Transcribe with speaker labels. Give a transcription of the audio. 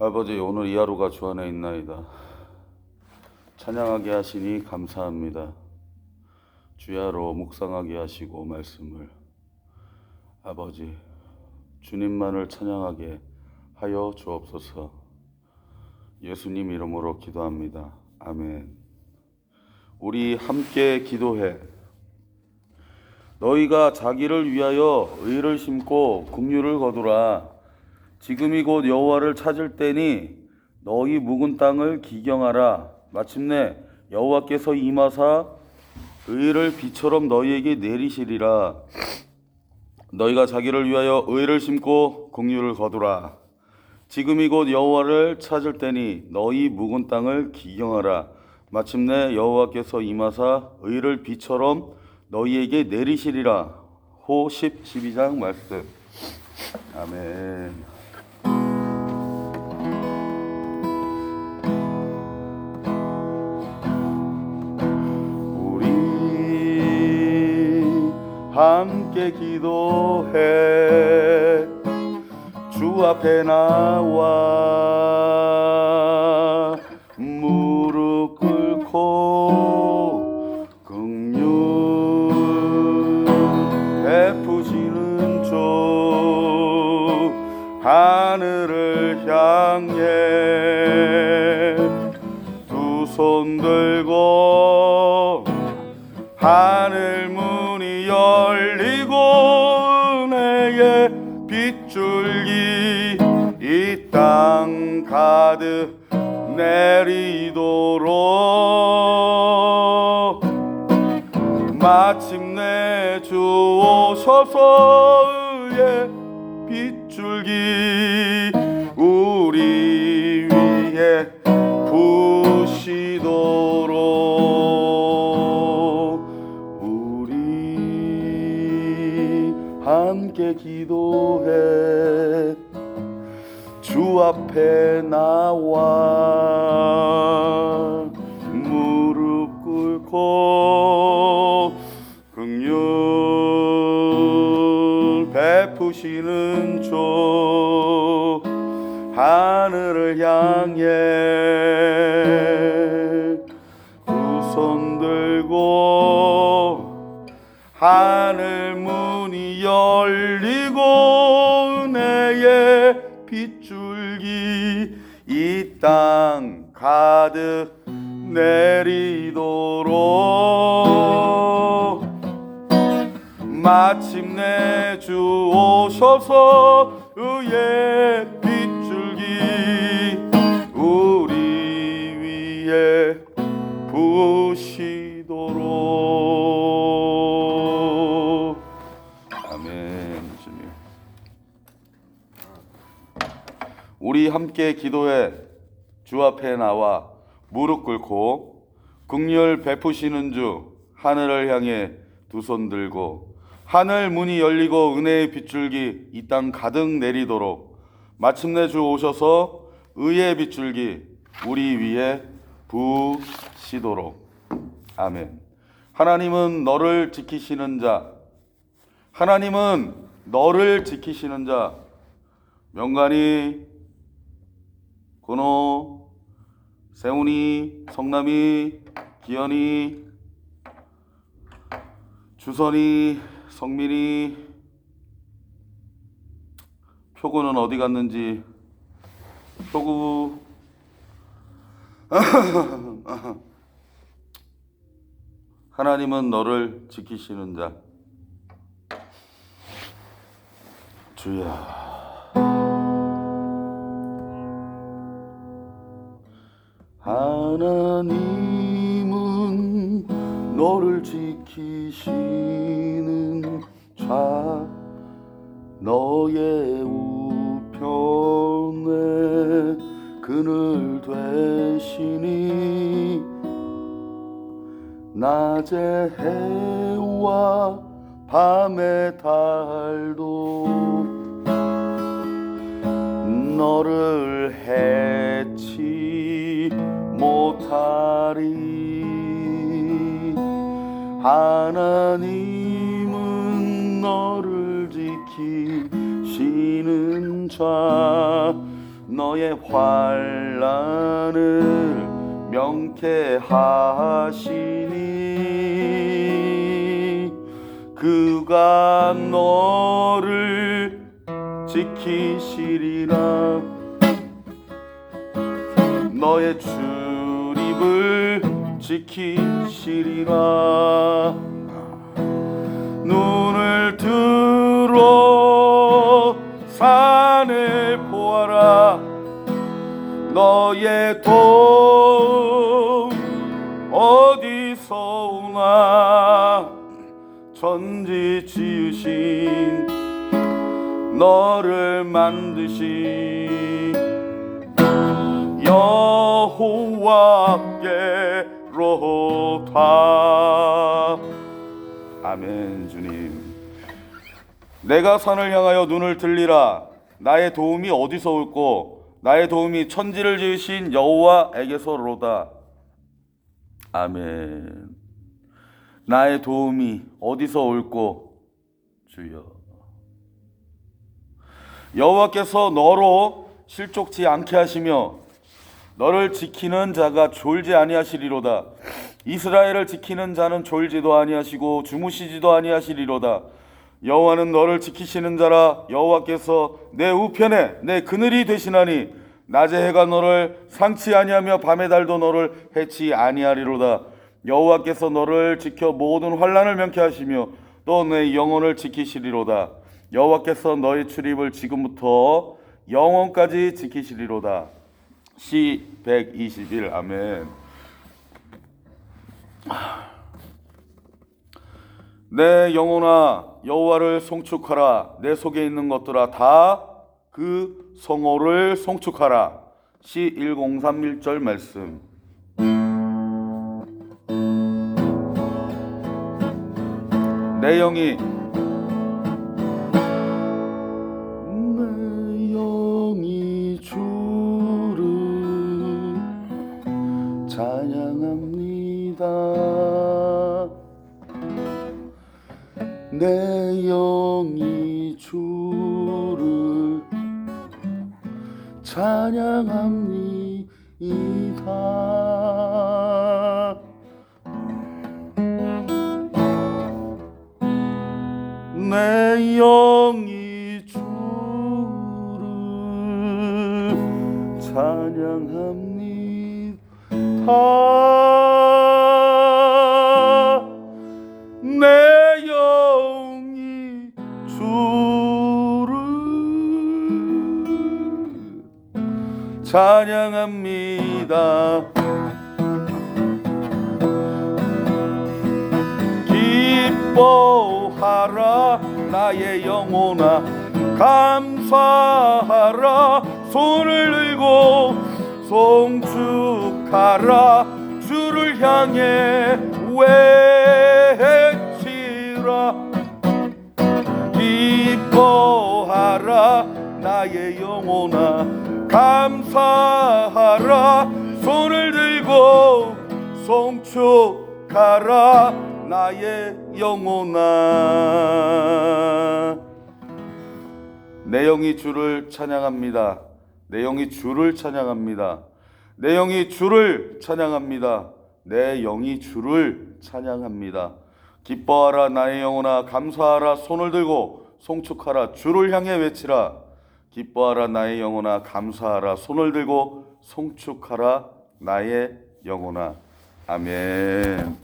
Speaker 1: 아버지 오늘 이 하루가 주 안에 있나이다. 찬양하게 하시니 감사합니다. 주야로 묵상하게 하시고 말씀을 아버지 주님만을 찬양하게 하여 주옵소서. 예수님 이름으로 기도합니다. 아멘. 우리 함께 기도해. 너희가 자기를 위하여 의를 심고 국류를 거두라. 지금이 곧 여호와를 찾을 때니 너희 묵은 땅을 기경하라. 마침내 여호와께서 임하사 의를 비처럼 너희에게 내리시리라. 너희가 자기를 위하여 의를 심고 공유를 거두라. 지금이 곧 여호와를 찾을 때니 너희 묵은 땅을 기경하라. 마침내 여호와께서 임하사 의를 비처럼 너희에게 내리시리라. 호 10, 12장 말씀. 아멘. 함께 기도해. 주 앞에 나와 무릎 꿇고 긍휼 베푸시는 주 하늘을 빗줄기 이 땅 가득 내리도록. 마침내 주 오셔서 의의 빗줄기 나와. 무릎 꿇고 긍휼 베푸시는 주 하늘을 향해 두 손 들고 하늘 도록. 마침내 주 오셔서 의의 빗줄기 우리 위에 부시도록. 아멘 주님. 우리 함께 기도해. 주 앞에 나와 무릎 꿇고 극렬 베푸시는 주 하늘을 향해 두 손 들고 하늘 문이 열리고 은혜의 빗줄기 이 땅 가득 내리도록 마침내 주 오셔서 의의 빗줄기 우리 위에 부시도록. 아멘. 하나님은 너를 지키시는 자. 하나님은 너를 지키시는 자. 명간이 근호 세훈이 성남이 기현이 주선이 성민이. 표구는 어디 갔는지. 표구. 하나님은 너를 지키시는 자. 주야 하나님은 너를 지키시는 자 너의 우편에 그늘 되시니 낮의 해와 밤의 달도 너를 해치 못 하리 하나님은 너를 지키시는 자 너의 환란을 명케 하시니 그가 너를 지키시리라. 너의 출입을 지키시리라. 눈을 들어 산을 보아라. 너의 도움 어디서 오나. 천지 지으신 너를 만드신 여호와께 로다. 아멘 주님. 내가 산을 향하여 눈을 들리라. 나의 도움이 어디서 올고 나의 도움이 천지를 지으신 여호와에게서로다. 아멘. 나의 도움이 어디서 올고 주여. 여호와께서 너로 실족치 않게 하시며 너를 지키는 자가 졸지 아니하시리로다. 이스라엘을 지키는 자는 졸지도 아니하시고 주무시지도 아니하시리로다. 여호와는 너를 지키시는 자라 여호와께서 내 우편에 내 그늘이 되시나니 낮에 해가 너를 상치 아니하며 밤의 달도 너를 해치 아니하리로다. 여호와께서 너를 지켜 모든 환란을 명케 하시며 또 내 영혼을 지키시리로다. 여호와께서 너의 출입을 지금부터 영원까지 지키시리로다. 시 121 아멘. 내 영혼아 여호와를 송축하라. 내 속에 있는 것들아 다 그 성호를 송축하라. 시 103 1절 말씀. 내 영이 내 영이 주를 찬양합니다. 내 영이 주를 찬양합니다. 찬양합니다. 기뻐하라 나의 영혼아. 감사하라 손을 들고 송축하라. 주를 향해 외치라. 기뻐하라 나의 영혼아 감사하라. 손을 들고 송축하라. 나의 영혼아. 내 영이 주를 찬양합니다. 내 영이 주를 찬양합니다. 내 영이 주를 찬양합니다. 내 영이 주를 찬양합니다. 기뻐하라 나의 영혼아. 감사하라 손을 들고 송축하라 주를 향해 외치라 기뻐하라 나의 영혼아 감사하라. 손을 들고 송축하라 나의 영혼아. 아멘